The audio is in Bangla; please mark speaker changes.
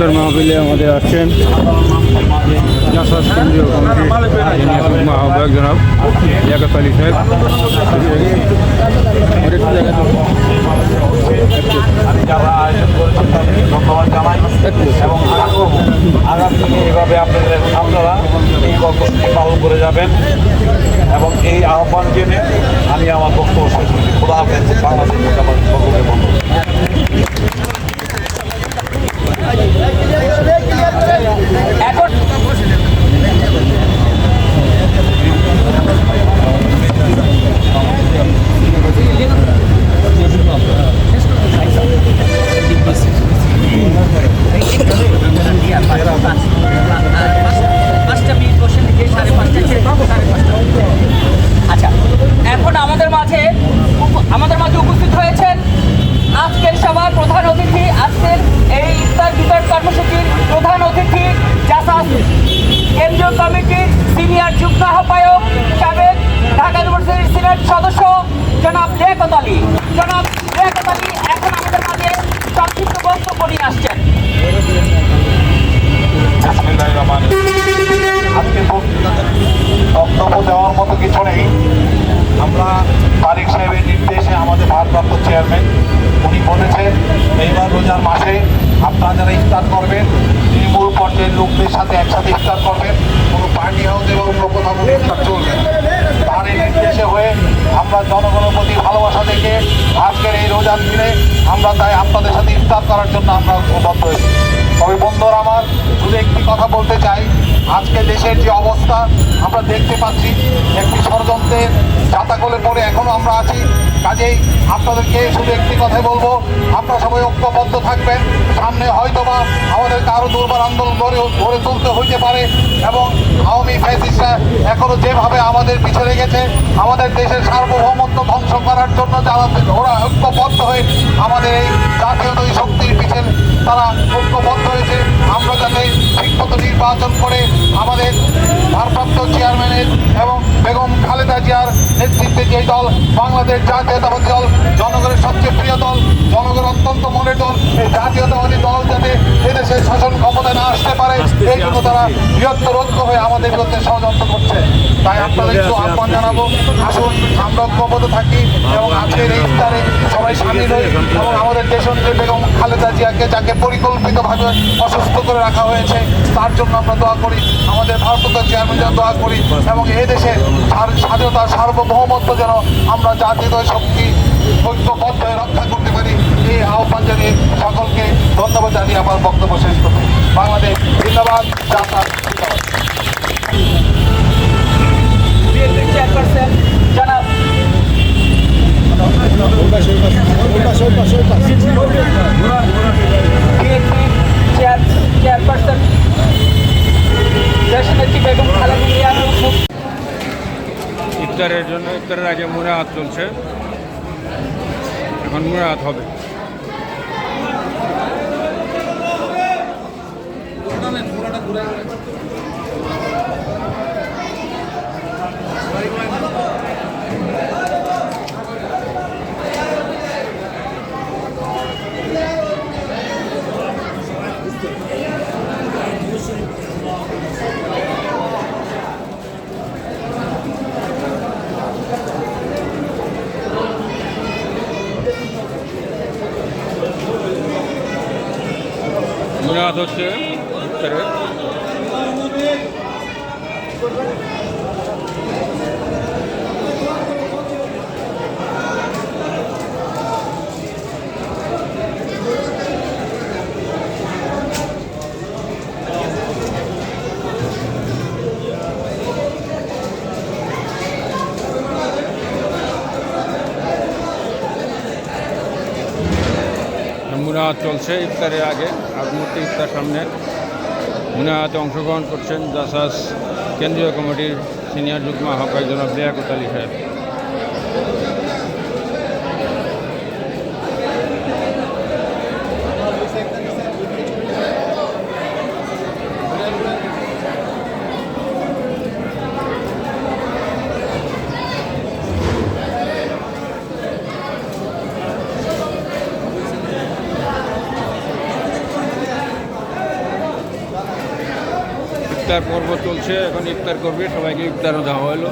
Speaker 1: ইফতার মাহফিলে আমাদের আসছেন আহ্বায়ক জনাব লিয়াকত আলী সাহেব
Speaker 2: এবং এভাবে আপনারা এই করে যাবেন এবং এই আহ্বান আমি আমার বক্তব্য শেষ করছি। খোদা হাফেজ। বাংলাদেশ বন্ধ
Speaker 3: কেন্দ্রীয় কমিটির সিনিয়র যুগ্ম আহ্বায়ক সাবেক ঢাকা ইউনিভার্সিটির সিনেট সদস্য জনাব লিয়াকত আলী। জনাব লিয়াকত আলী এখন আমাদের মাঝে সংক্ষিপ্ত বক্তব্য নিয়ে আসছেন।
Speaker 2: আপনারা যারা ইফতার করবেন তৃণমূল পর্যায়ের লোকদের সাথে একসাথে ইফতার করবেন কোনো পার্টি হাউস এবং অন্য কোথাও কোনো ইফতার চলবে না। তার এই নির্দেশে হয়ে আমরা জনগণের প্রতি ভালোবাসা দেখে আজকের এই রোজার দিনে আমরা তাই আপনাদের সাথে ইফতার করার জন্য আমরা বদ্ধ হয়েছি তবে বন্ধুরা আমার শুধু একটি কথা বলতে চাই। আজকে দেশের যে অবস্থা, আমরা দেখতে পাচ্ছি একটি ষড়যন্ত্রের জাতাকলে পড়ে এখনও আমরা আছি। কাজেই আপনাদেরকে শুধু একটি কথাই বলব, আপনারা সবাই ঐক্যবদ্ধ থাকবেন। সামনে হয়তোবা আমাদেরকে আরও দুর্বার আন্দোলন গড়ে গড়ে তুলতে হইতে পারে এবং আওয়ামী ফ্যাসিস্টরা এখনও যেভাবে আমাদের পিছনে গেছে, আমাদের দেশের সার্বভৌমত্ব ধ্বংস হয়ে আমাদের এই জাতীয়তাই শক্তির পিছনে তারা ঐক্যবদ্ধ হয়েছে। আমরা যাতে ঠিকমতো নির্বাচন করে আমাদের ভারপ্রাপ্ত চেয়ারম্যানের এবং বেগম খালেদা জিয়ার নেতৃত্বে যে দল বাংলাদেশ জাতীয়তাবাদী দল জনগণের সবচেয়ে প্রিয় দল জনগণ অত্যন্ত মনের দল এই জাতীয়তাবাদী দল যাতে এদেশের শাসন ক্ষমতায় না আসতে পারে এই জন্য তারা বৃহত্তর ঐক্য হয়ে আমাদের বিরুদ্ধে ষড়যন্ত্র করছে। তাই আপনাদের একটু আহ্বান জানাব। আসুন আমরা ঐক্যবদ্ধ থাকি এবং আজকের এই ইফতারে সবাই সামিল হই এবং আমাদের বেগম, খালেদা জিয়াকে যাকে পরিকল্পিতভাবে অসুস্থ করে রাখা হয়েছে, তার জন্য আমরা দোয়া করি। আমাদের ভারপ্রাপ্ত চেয়ারম্যান যেন দোয়া করি এবং এই দেশে স্বাধীনতা সার্বভৌমত্ব যেন আমরা জাতীয় শক্তি, ঐক্যবদ্ধ রক্ষা করতে পারি। এই আহ্বান জানিয়ে সকলকে ধন্যবাদ জানিয়ে আমার বক্তব্য শেষ করছি। বাংলাদেশ জিন্দাবাদ জাতা
Speaker 3: জনাব চেয়ারপারসন বেগম
Speaker 1: ইফতারের জন্য ইফতারের আগে মুরাহাত চলছে। এখন মুরাহাত হবে। মুরাহাত হচ্ছে ইফতারে মুনাহাত চলছে ইফতারের আগে আগ মুহূর্তে ইফতার সামনে। হাতে অংশগ্রহণ করছেন জাসাস কেন্দ্রীয় কমিটির সিনিয়র যুগ্ম আহ্বায়ক জনাব লিয়াকত আলী সাহেব। ইফতার পর্ব চলছে এখন ইফতার করবে সবাইকে ইফতারও দেওয়া হলো।